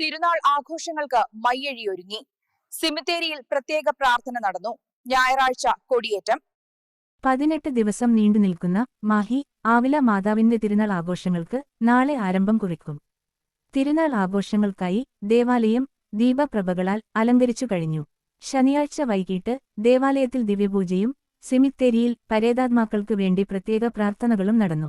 തിരുനാൾ ആഘോഷങ്ങൾക്ക് മയ്യഴിയൊരുങ്ങി. സിമിത്തേരിയിൽ പ്രത്യേക പ്രാർത്ഥന നടന്നു. ഞായറാഴ്ച കൊടിയേറ്റം. പതിനെട്ട് ദിവസം നീണ്ടു നിൽക്കുന്ന മാഹി ആവില മാതാവിന്റെ തിരുനാൾ ആഘോഷങ്ങൾക്ക് നാളെ ആരംഭം കുറിക്കും. തിരുനാൾ ആഘോഷങ്ങൾക്കായി ദേവാലയം ദീപപ്രഭകളാൽ അലങ്കരിച്ചു കഴിഞ്ഞു. ശനിയാഴ്ച വൈകിട്ട് ദേവാലയത്തിൽ ദിവ്യപൂജയും സിമിത്തേരിയിൽ പരേതാത്മാക്കൾക്ക് വേണ്ടി പ്രത്യേക പ്രാർത്ഥനകളും നടന്നു.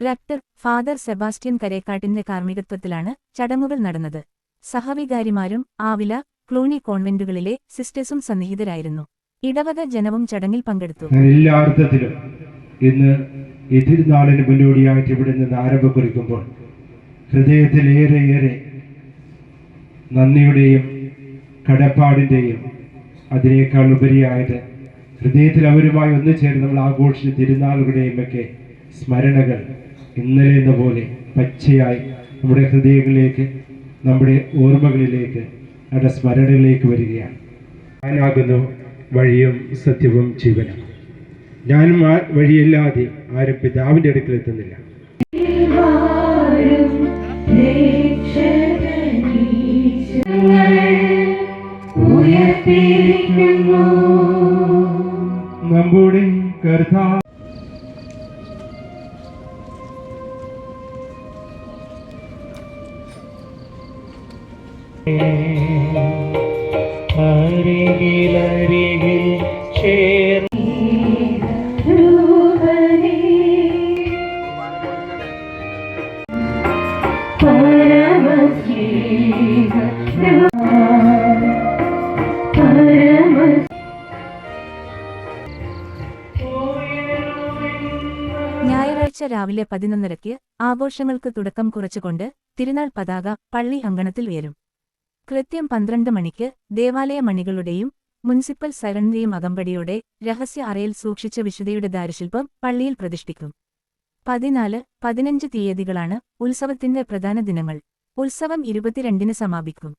റക്ടർ ഫാദർ സെബാസ്റ്റ്യൻ കരേക്കാട്ടിന്റെ കാർമ്മികത്വത്തിലാണ് ചടങ്ങുകൾ നടന്നത്. സഹവികാരിമാരും ആവില ക്ലൂണി കോൺവെന്റുകളിലെ സിസ്റ്റേഴ്സും സന്നിഹിതരായിരുന്നു. ഇടവക ജനവും ചടങ്ങിൽ പങ്കെടുത്തു. എല്ലാ ഇന്ന് ഈ മുന്നോടിയായിട്ട് ഇവിടെ നിന്ന് ആരംഭം കുറിക്കുമ്പോൾ ഹൃദയത്തിൽ ഏറെ നന്ദിയുടെയും കടപ്പാടിന്റെയും അതിനേക്കാൾ ഉപരിയായിട്ട് ഹൃദയത്തിൽ അവരുമായി ഒന്നു ചേർന്ന് നമ്മൾ ആഘോഷിച്ച തിരുനാളുകളുടെയും ഒക്കെ സ്മരണകൾ ഇന്നലെ എന്ന പോലെ പച്ചയായി നമ്മുടെ ഹൃദയങ്ങളിലേക്ക് നമ്മുടെ ഓർമ്മകളിലേക്ക് നമ്മുടെ സ്മരണകളിലേക്ക് വരികയാണ്. ഞാനാകുന്നു വഴിയും സത്യവും ജീവനും. ഞാനും ആ വഴിയല്ലാതെ ആരും പിതാവിന്റെ അടുക്കൽ എത്തുന്നില്ല. നമ്മുടെ കർത്താ അരികിലരികിൽ ചേർ ഞായറാഴ്ച രാവിലെ പതിനൊന്നരയ്ക്ക് ആഘോഷങ്ങൾക്ക് തുടക്കം കുറച്ചുകൊണ്ട് തിരുനാൾ പതാക പള്ളി അങ്കണത്തിൽ ഉയരും. കൃത്യം പന്ത്രണ്ട് മണിക്ക് ദേവാലയ മണികളുടെയും മുനിസിപ്പൽ സൈറണിന്റെയും അകമ്പടിയോടെ രഹസ്യ അറയിൽ സൂക്ഷിച്ച വിശുദ്ധയുടെ ദാരുശില്പം പള്ളിയിൽ പ്രതിഷ്ഠിക്കും. പതിനാല് പതിനഞ്ച് തീയതികളാണ് ഉത്സവത്തിന്റെ പ്രധാന ദിനങ്ങൾ. ഉത്സവം ഇരുപത്തിരണ്ടിന് സമാപിക്കും.